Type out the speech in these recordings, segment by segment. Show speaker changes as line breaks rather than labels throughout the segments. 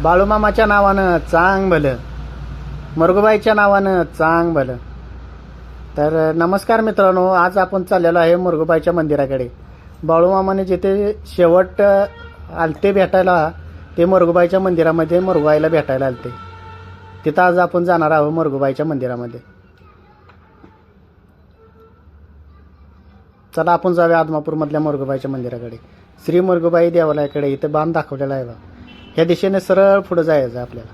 बाळूमामाच्या नावानं चांग भलं. मुरगुबाईच्या नावानं चांग भलं. तर नमस्कार मित्रांनो आज आपण चाललेलो आहे मुरगुबाईच्या मंदिराकडे. बाळूमामाने जिथे शेवट आलते भेटायला ते मुरगुबाईच्या मंदिरामध्ये मुरगुबाईला भेटायला आलते. तिथं आज आपण जाणार आहोत मुरगुबाईच्या मंदिरामध्ये. चला आपण जाऊया आदमापूरमधल्या मुरगुबाईच्या मंदिराकडे. श्री मुरगुबाई देवालयाकडे इथं बांध दाखवलेला आहे बा ह्या दिशेने सरळ पुढे जायचं आपल्याला.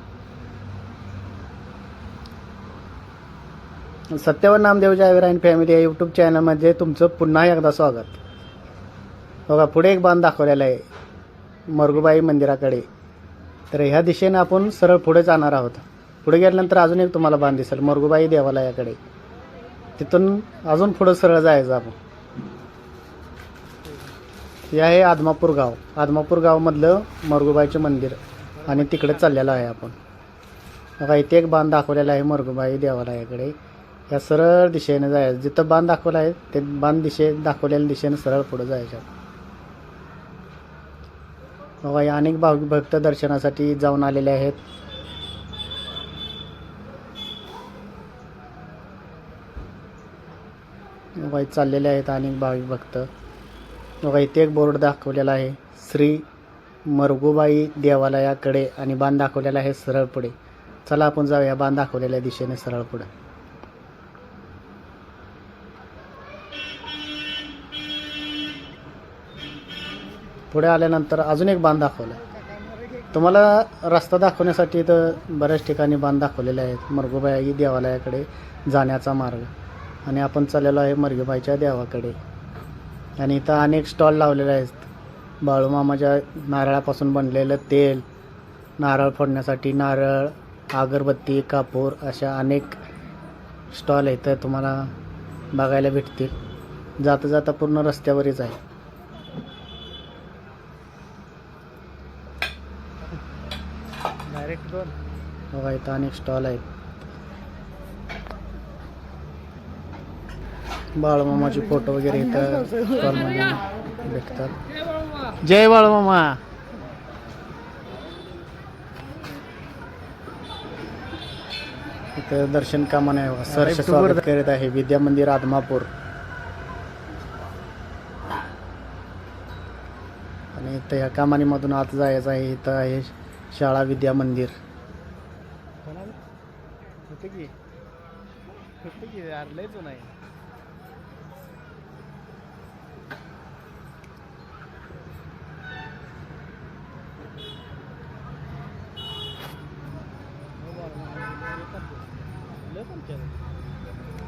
सत्यवर नामदेव जावेर अँड फॅमिली या यूट्यूब चॅनलमध्ये तुमचं पुन्हा एकदा स्वागत. बघा पुढे एक बांध दाखवलेला आहे मरगुबाई मंदिराकडे. तर ह्या दिशेने आपण सरळ पुढे जाणार आहोत. पुढे गेल्यानंतर अजून एक तुम्हाला बांध दिसेल मरगुबाई देवालयाकडे. तिथून अजून पुढं सरळ जायचं आपण. हे आहे आदमापूर गाव. आदमापूर गावामधलं मरगुबाईचं मंदिर. आणि तिकडे चाललेलं आहे आपण. बघा इथे एक बांध दाखवलेला आहे मरगुबाई देवालयाकडे. या सरळ दिशेने जायचं जिथं बांध दाखवलं आहे ते बांध दिशे दाखवलेल्या दिशेने सरळ पुढे जायचं. बघा या अनेक भाविक भक्त दर्शनासाठी जाऊन आलेले आहेत. बघा चाललेले आहेत अनेक भाविक भक्त. बघा इथे एक बोर्ड दाखवलेला आहे. श्री मरगुबाई देवालयाकडे आणि बांध दाखवलेला आहे सरळ पुढे चला आपण जाऊया बांध दाखवलेल्या दिशेने सरळ पुढे पुढे आल्यानंतर अजून एक बांध दाखवला तुम्हाला रस्ता दाखवण्यासाठी तर बऱ्याच ठिकाणी बांध दाखवलेले आहेत. मरगुबाई देवालयाकडे जाण्याचा मार्ग. आणि आपण चाललेलो आहे मरगुबाईच्या देवाकडे. आणि इथं अनेक स्टॉल लावलेले आहेत. बाळूमामाच्या नारळापासून बनलेलं तेल नारळ फोडण्यासाठी नारळ अगरबत्ती कापूर अशा अनेक स्टॉल इथं तुम्हाला बघायला भेटतील. जाता जाता पूर्ण रस्त्यावरच आहे.
डायरेक्ट दोन.
बघा इथं अनेक स्टॉल आहेत. बाळूमामाचे फोटो वगैरे इथं स्टॉलमध्ये भेटतात. जय बाळूमामा. इथं दर्शन कामाने सरस स्वागत करीत आहे. विद्या मंदिर आदमापूर. आणि इथं ह्या कामानीमधून आत जायचं आहे. इथं आहे शाळा विद्या मंदिर.
होते की? होते नाही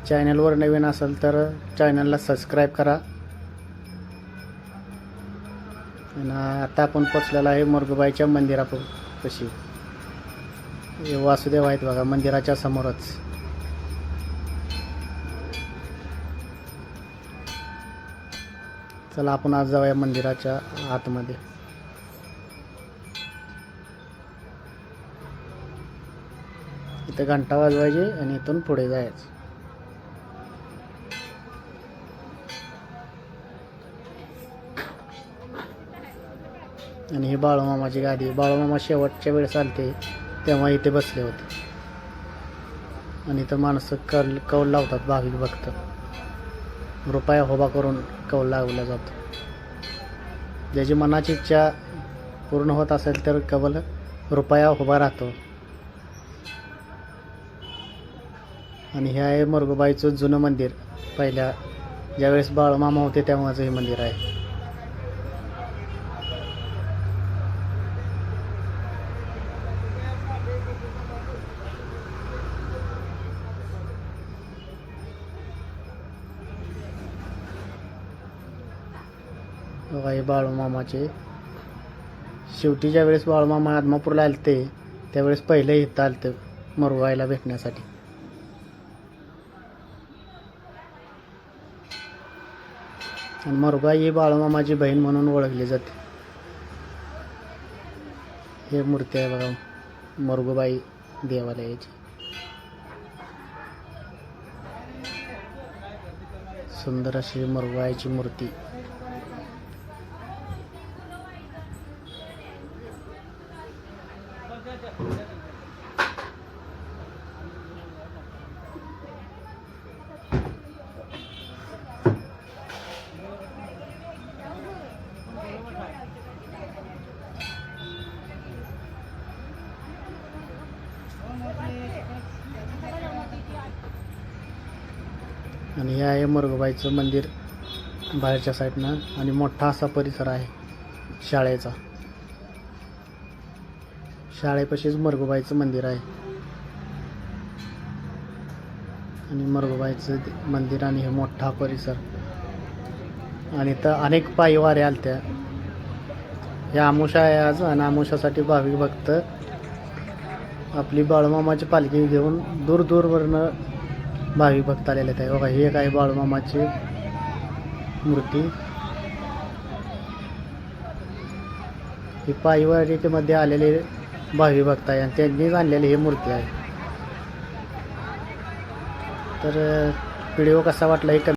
चॅनलवर नवीन असेल तर चॅनलला सबस्क्राईब करा. आणि आता आपण पोचलेलो आहे मुरगुबाईच्या मंदिरापाशी हे वासुदेव आहेत बघा मंदिराच्या समोरच. चला आपण आज जाऊया मंदिराच्या आतमध्ये. इथं घंटा वाजवायची आणि इथून पुढे जायचं. आणि ही बाळूमामाची गाडी बाळूमामा शेवटच्या वेळेस आलते तेव्हा इथे बसले होते. आणि इथं माणसं कल कौल लावतात भाविक भक्त. रुपया होबा करून कौल लावला जातो. ज्याची मनाची इच्छा पूर्ण होत असेल तर कवल रुपया उभा राहतो. आणि हे आहे मरगुबाईचं जुनं मंदिर. पहिल्या ज्यावेळेस बाळमामा होते तेव्हाचं हे मंदिर आहे. हे बाळूमामाचे. शेवटी ज्यावेळेस बाळूमामा आदमापूरला आलते त्यावेळेस पहिले इथं आलते मरवायला भेटण्यासाठी. आणि मरुगाई ही बाळूमामाची बहीण म्हणून ओळखली जाते. हे मूर्ती आहे बघा मरगुबाई देवालयाची. सुंदर अशी मरगुबाईची मूर्ती. आणि हे आहे मरगुबाईचं मंदिर बाहेरच्या साईडनं आणि मोठा असा परिसर आहे शाळेचा. शाळेपाशीच मरगुबाईचं मंदिर आहे. आणि मरगुबाईचं मंदिर आणि हे मोठा परिसर. आणि तर अनेक पायी आलत्या. या आमुषा आहे आज आणि आमुषासाठी भाविक भक्त आपली बाळूमामाची पालखी घेऊन दूर दूरवरनं भाविक भक्त आलेले आहेत. बघा ही एक आहे बाळूमामाची मूर्ती. ही पायवारीमध्ये आलेले भावी भक्त आहे आणि त्यांनीच आणलेली ही मूर्ती आहे. तर व्हिडिओ कसा वाटला हे कमी